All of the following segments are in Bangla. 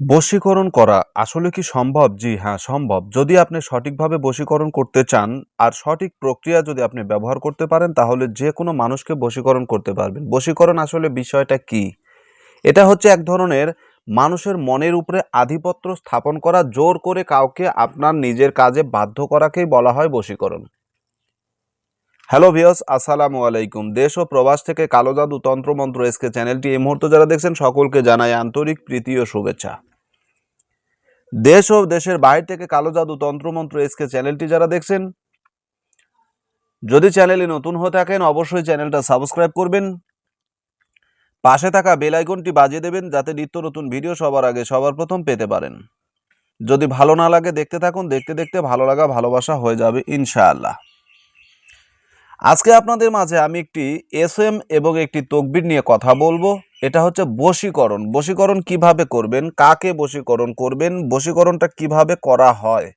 বশীকরণ করা আসলে কি সম্ভব? জি হ্যাঁ, সম্ভব। যদি আপনি সঠিকভাবে বশীকরণ করতে চান আর সঠিক প্রক্রিয়া যদি আপনি ব্যবহার করতে পারেন তাহলে যে কোনো মানুষকে বশীকরণ করতে পারবেন। বশীকরণ আসলে বিষয়টা কি? এটা হচ্ছে এক ধরনের মানুষের মনের উপরে আধিপত্য স্থাপন করা, জোর করে কাউকে আপনার নিজের কাজে বাধ্য করাকেই বলা হয় বশীকরণ। হ্যালো ভিউয়ার্স, আসসালামু আলাইকুম। দেশ ও প্রবাস থেকে কালো জাদু তন্ত্রমন্ত্র এসকে চ্যানেলটি এই মুহূর্তে যারা দেখছেন সকলকে জানাই আন্তরিক প্রীতি ও শুভেচ্ছা। দেশ ও দেশের বাইরে থেকে কালো জাদু তন্ত্রমন্ত্র এসকে চ্যানেলটি যারা দেখছেন, যদি চ্যানেলে নতুন হয়ে থাকেন, অবশ্যই চ্যানেলটা সাবস্ক্রাইব করবেন, পাশে থাকা বেল আইকনটি বাজিয়ে দেবেন, যাতে নিত্য নতুন ভিডিও সবার আগে সবার প্রথম পেতে পারেন। যদি ভালো না লাগে দেখতে থাকুন, দেখতে দেখতে ভালো লাগা, ভালোবাসা হয়ে যাবে ইনশাআল্লাহ। আজকে আপনাদের মাঝে আমি একটি এস এম এবং একটি তকবির নিয়ে কথা বলব। এটা হচ্ছে বশীকরণ। বশীকরণ কীভাবে করবেন? কাকে বশীকরণ করবেন? বশীকরণটা কীভাবে করা হয়?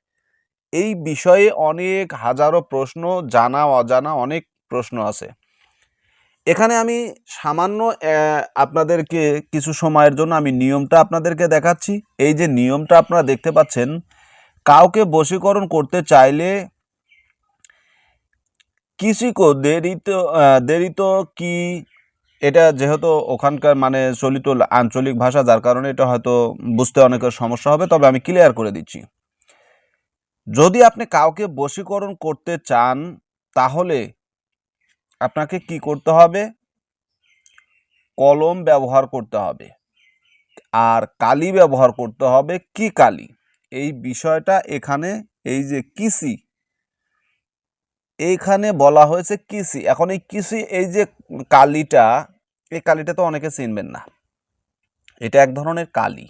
এই বিষয়ে অনেক হাজারো প্রশ্ন জানা অজানা অনেক প্রশ্ন আছে। এখানে আমি সামান্য আপনাদেরকে কিছু সময়ের জন্য আমি নিয়মটা আপনাদেরকে দেখাচ্ছি। এই যে নিয়মটা আপনারা দেখতে পাচ্ছেন কাউকে বশীকরণ করতে চাইলে কিসি কো দেরিত তো আহ, দেরি তো কি এটা যেহেতু ওখানকার মানে চলিত আঞ্চলিক ভাষা, যার কারণে এটা হয়তো বুঝতে অনেকের সমস্যা হবে, তবে আমি ক্লিয়ার করে দিচ্ছি। যদি আপনি কাউকে বশীকরণ করতে চান, তাহলে আপনাকে কি করতে হবে? কলম ব্যবহার করতে হবে। আর কালি ব্যবহার করতে হবে কি কালি? এই বিষয়টা এখানে, এই যে কিসি এইখানে বলা হয়েছে কিসি। এখন এই কিসি, এই যে কালিটা, এই কালিটা তো অনেকে চিনবেন না। এটা এক ধরনের কালি।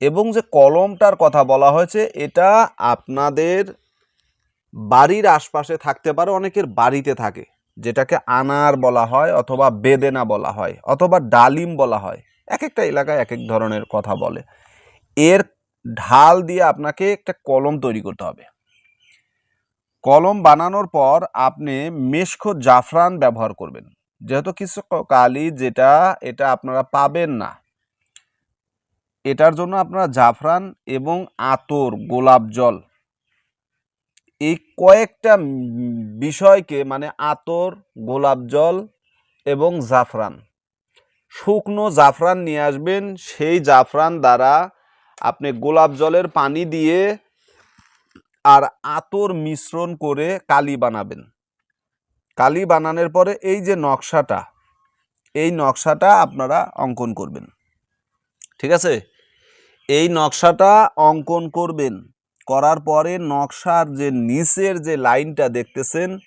এবং যে কলমটার কথা বলা হয়েছে, এটা আপনাদের বাড়ির আশপাশে থাকতে পারে, অনেকের বাড়িতে থাকে, যেটাকে আনার বলা হয় অথবা বেদেনা বলা হয়, অথবা ডালিম বলা হয়। এক একটা এলাকায় এক এক ধরনের কথা বলে। এর ঢাল দিয়ে আপনাকে একটা কলম তৈরি করতে হবে। কলম বানানোর পর আপনি মেশকো জাফরান ব্যবহার করবেন। যেহেতু কিছু কালি যেটা, এটা আপনারা পাবেন না। এটার জন্য আপনারা জাফরান এবং আতর, গোলাপ জল এই কয়েকটা বিষয়কে মানে আতর, গোলাপ জল এবং জাফরান, শুকনো জাফরান নিয়ে আসবেন। সেই জাফরান দ্বারা আপনি গোলাপ জলের পানি দিয়ে আর আতর মিশ্রণ করে কালি বানাবেন। কালি বানানোর পরে এই যে নকশাটা, এই নকশাটা আপনারা অঙ্কন করবেন। ঠিক আছে? এই নকশাটা অঙ্কন করবেন, করার পরে নকশার যে নিচের যে লাইনটা দেখতেছেন,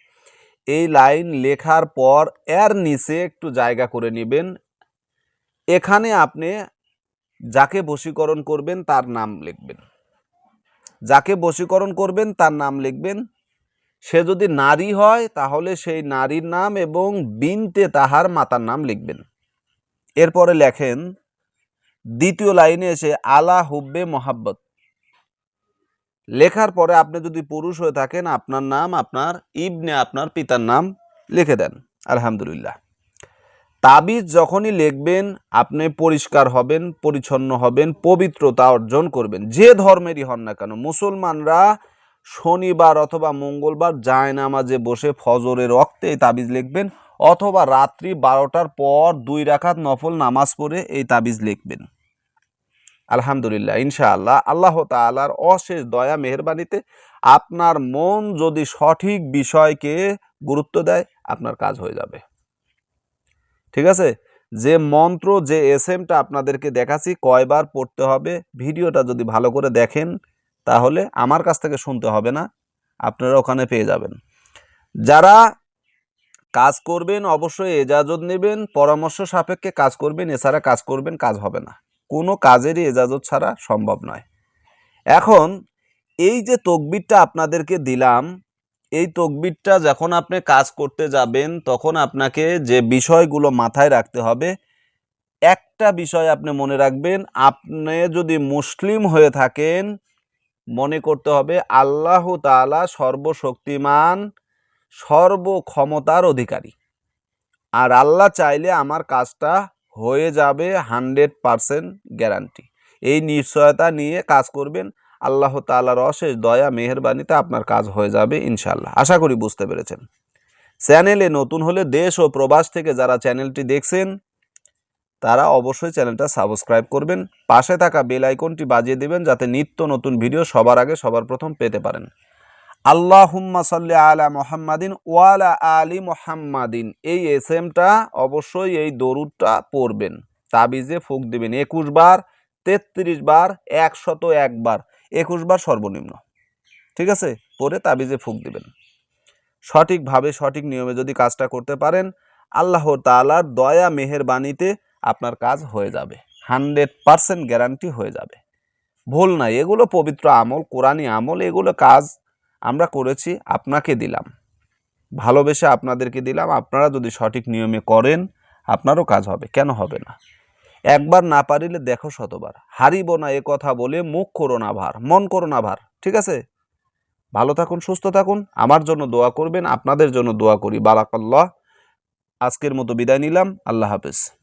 এই লাইন লেখার পর এর নিচে একটু জায়গা করে নেবেন। এখানে আপনি যাকে বশীকরণ করবেন তার নাম লিখবেন। যাকে বশীকরণ করবেন, তার নাম লিখবেন। সে যদি নারী হয়, তাহলে সেই নারীর নাম এবং বিনতে তাহার মাতার নাম লিখবেন। এরপরে লেখেন, দ্বিতীয় লাইনে এসে, আলা হুব্বে মোহাব্বত। লেখার পরে আপনি যদি পুরুষ হয়ে থাকেন, আপনার নাম, আপনার ইবনে, আপনার পিতার নাম লিখে দেন। আলহামদুলিল্লাহ। তাবিজ যখনই লিখবেন, আপনি পরিষ্কার হবেন, পরিচ্ছন্ন হবেন, পবিত্রতা অর্জন করবেন। যে ধর্মেরই হন না কেন, মুসলমানরা শনিবার অথবা মঙ্গলবার যায় নামাজে বসে ফজরের রক্তে এই তাবিজ লিখবেন অথবা রাত্রি বারোটার পর দুই রাখাত নফল নামাজ পড়ে এই তাবিজ লিখবেন। আলহামদুলিল্লাহ, ইনশাআল্লাহ আল্লাহ তাআলার অশেষ দয়া, মেহরবানিতে আপনার মন যদি সঠিক বিষয়কে গুরুত্ব দেয়, আপনার কাজ হয়ে যাবে। ঠিক আছে? যে মন্ত্র, যে এস এমটা আপনাদেরকে দেখাচ্ছি, কয়বার পড়তে হবে, ভিডিওটা যদি ভালো করে দেখেন, তাহলে আমার কাছ থেকে শুনতে হবে না, আপনারা ওখানে পেয়ে যাবেন। যারা কাজ করবেন, অবশ্যই এজাজত নেবেন, পরামর্শ সাপেক্ষে কাজ করবেন, এছাড়া কাজ করবেন, কাজ হবে না। কোনো কাজেরই এজাজত ছাড়া সম্ভব নয়। এখন, এই যে তকবিরটা আপনাদেরকে দিলাম এই তকবিরটা যখন আপনি কাজ করতে যাবেন, তখন আপনাকে যে বিষয়গুলো মাথায় রাখতে হবে, একটা বিষয় আপনি মনে রাখবেন, আপনি যদি মুসলিম হয়ে থাকেন, মনে করতে হবে আল্লাহ তাআলা সর্বশক্তিমান, সর্বক্ষমতার অধিকারী। আর আল্লাহ চাইলে আমার কাজটা হয়ে যাবে হান্ড্রেড পারসেন্ট গ্যারান্টি। এই নিশ্চয়তা নিয়ে কাজ করবেন আল্লাহ তাআলার অশেষ দয়া, মেহেরবানিতে আপনার কাজ হয়ে যাবে ইনশাল্লাহ আশা করি বুঝতে পেরেছেন। চ্যানেলে নতুন হলে দেশ ও প্রবাস থেকে যারা চ্যানেলটি দেখছেন, তারা অবশ্যই চ্যানেলটা সাবস্ক্রাইব করবেন। পাশে থাকা বেল আইকনটি বাজিয়ে দেবেন যাতে নিত্য নতুন ভিডিও সবার আগে সবার প্রথম পেতে পারেন। আল্লাহুম্মা সাল্লি আলা মোহাম্মাদিন ওয়ালা আলী মোহাম্মাদিন। এই এস এমটা অবশ্যই এই দরুদটা পড়বেন। তাবিজে ফুক দিবেন। একুশ বার, তেত্রিশ বার, একশত একবার একুশ বার সর্বনিম্ন। ঠিক আছে? পরে তাবিজে ফুক দিবেন। সঠিকভাবে, সঠিক নিয়মে যদি কাজটা করতে পারেন, আল্লাহ তালার দয়া মেহেরবানিতে আপনার কাজ হয়ে যাবে। হান্ড্রেড পারসেন্ট গ্যারান্টি হয়ে যাবে। ভুল নাই। এগুলো পবিত্র আমল কোরআনী আমল, এগুলো কাজ আমরা করেছি, আপনাকে দিলাম। ভালোবেসে আপনাদেরকে দিলাম। আপনারা যদি সঠিক নিয়মে করেন, আপনারও কাজ হবে। কেন হবে না? একবার না পারিলে দেখো শতবার। হারিব না এ কথা বলে মুখ করো না ভার, মন করো না ভার, ঠিক আছে? ভালো থাকুন, সুস্থ থাকুন, আমার জন্য দোয়া করবেন, আপনাদের জন্য দোয়া করি। বারাকাল্লাহ। আজকের মতো বিদায় নিলাম, আল্লাহ হাফেজ।